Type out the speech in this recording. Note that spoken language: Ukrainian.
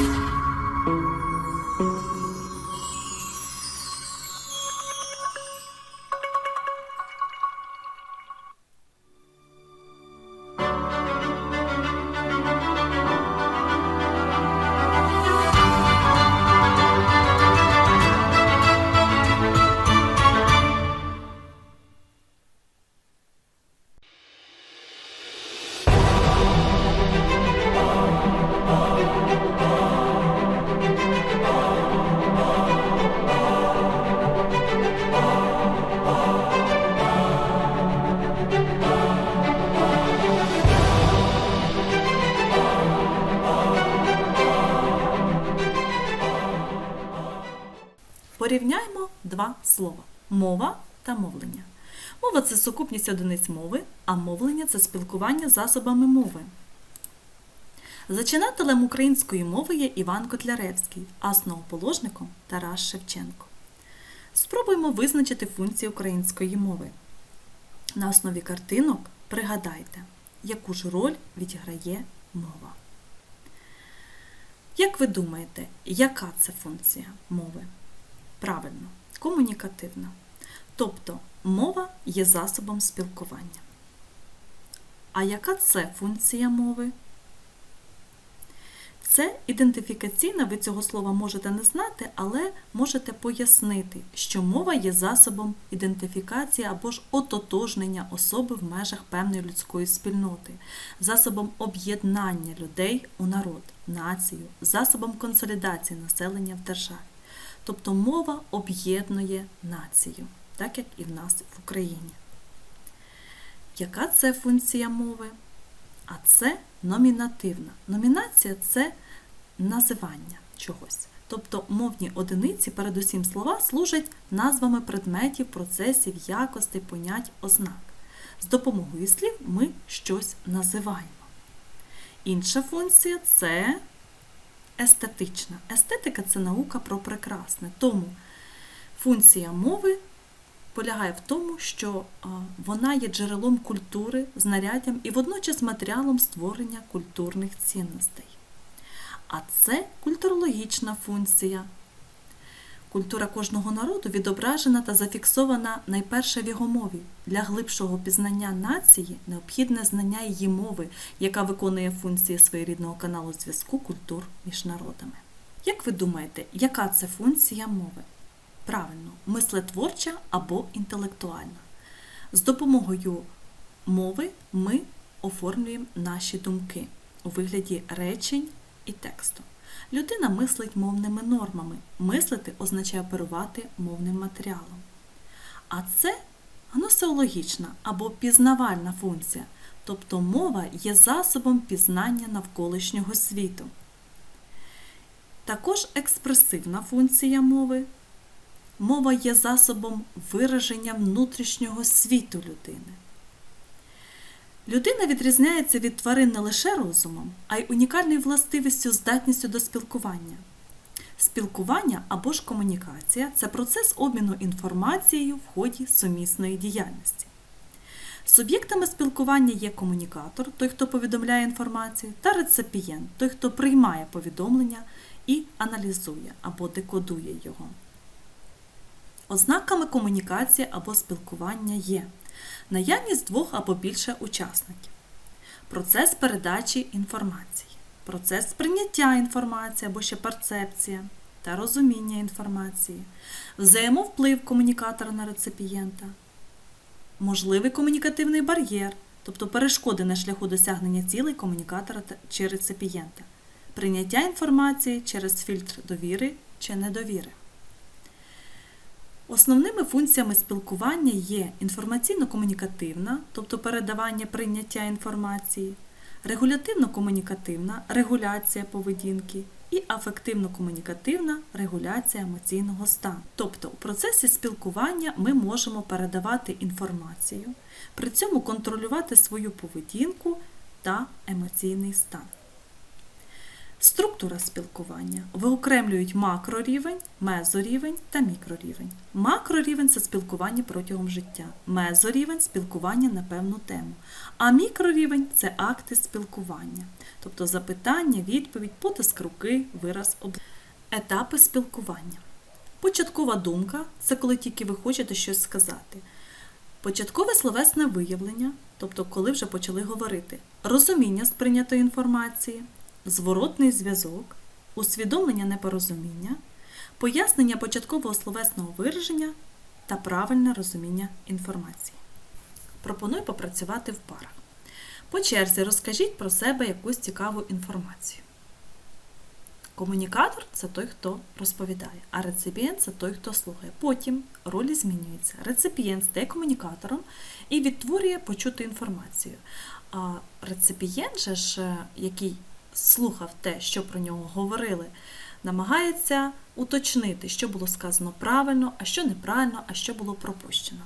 Bye. Порівняймо два слова мова та мовлення. Мова це сукупність одиниць мови, а мовлення це спілкування засобами мови. Зачинателем української мови є Іван Котляревський, а основоположником Тарас Шевченко. Спробуємо визначити функції української мови. На основі картинок пригадайте, яку ж роль відіграє мова. Як ви думаєте, яка це функція мови? Правильно, комунікативна. Тобто мова є засобом спілкування. А яка це функція мови? Це ідентифікаційна, ви цього слова можете не знати, але можете пояснити, що мова є засобом ідентифікації або ж ототожнення особи в межах певної людської спільноти, засобом об'єднання людей у народ, націю, засобом консолідації населення в державі. Тобто мова об'єднує націю, так як і в нас в Україні. Яка це функція мови? А це номінативна. Номінація це називання чогось. Тобто мовні одиниці, передусім слова, служать назвами предметів, процесів, якостей, понять, ознак. З допомогою слів ми щось називаємо. Інша функція це естетична. Естетика це наука про прекрасне. Тому функція мови полягає в тому, що вона є джерелом культури, знаряддям і водночас матеріалом створення культурних цінностей. А це культурологічна функція. Культура кожного народу відображена та зафіксована найперше в його мові. Для глибшого пізнання нації необхідне знання її мови, яка виконує функції своєрідного каналу зв'язку культур між народами. Як ви думаєте, яка це функція мови? Правильно, мислетворча або інтелектуальна. З допомогою мови ми оформлюємо наші думки у вигляді речень і тексту. Людина мислить мовними нормами. Мислити означає оперувати мовним матеріалом. А це гносеологічна або пізнавальна функція, тобто мова є засобом пізнання навколишнього світу. Також експресивна функція мови. Мова є засобом вираження внутрішнього світу людини. Людина відрізняється від тварин не лише розумом, а й унікальною властивістю здатністю до спілкування. Спілкування або ж комунікація це процес обміну інформацією в ході сумісної діяльності. Суб'єктами спілкування є комунікатор, той, хто повідомляє інформацію, та реципієнт, той, хто приймає повідомлення і аналізує або декодує його. Ознаками комунікації або спілкування є наявність двох або більше учасників, процес передачі інформації, процес сприйняття інформації або ще перцепція та розуміння інформації, взаємовплив комунікатора на реципієнта, можливий комунікативний бар'єр, тобто перешкоди на шляху досягнення цілей комунікатора чи реципієнта, прийняття інформації через фільтр довіри чи недовіри. Основними функціями спілкування є інформаційно-комунікативна, тобто передавання прийняття інформації, регулятивно-комунікативна регуляція поведінки і афективно-комунікативна регуляція емоційного стану. Тобто у процесі спілкування ми можемо передавати інформацію, при цьому контролювати свою поведінку та емоційний стан. Структура спілкування виокремлюють макрорівень, мезорівень та мікрорівень. Макрорівень це спілкування протягом життя, мезорівень спілкування на певну тему, а мікрорівень це акти спілкування, тобто запитання, відповідь, потиск руки, вираз об... Етапи спілкування. Початкова думка це коли тільки ви хочете щось сказати. Початкове словесне виявлення, тобто коли вже почали говорити, розуміння сприйнятої інформації, зворотний зв'язок, усвідомлення непорозуміння, пояснення початкового словесного вираження та правильне розуміння інформації. Пропоную попрацювати в парах. По черзі розкажіть про себе якусь цікаву інформацію. Комунікатор це той, хто розповідає, а реципієнт це той, хто слухає. Потім ролі змінюються. Реципієнт стає комунікатором і відтворює почуту інформацію. А реципієнт, же ж, е, який слухав те, що про нього говорили, намагається уточнити, що було сказано правильно, а що неправильно, а що було пропущено.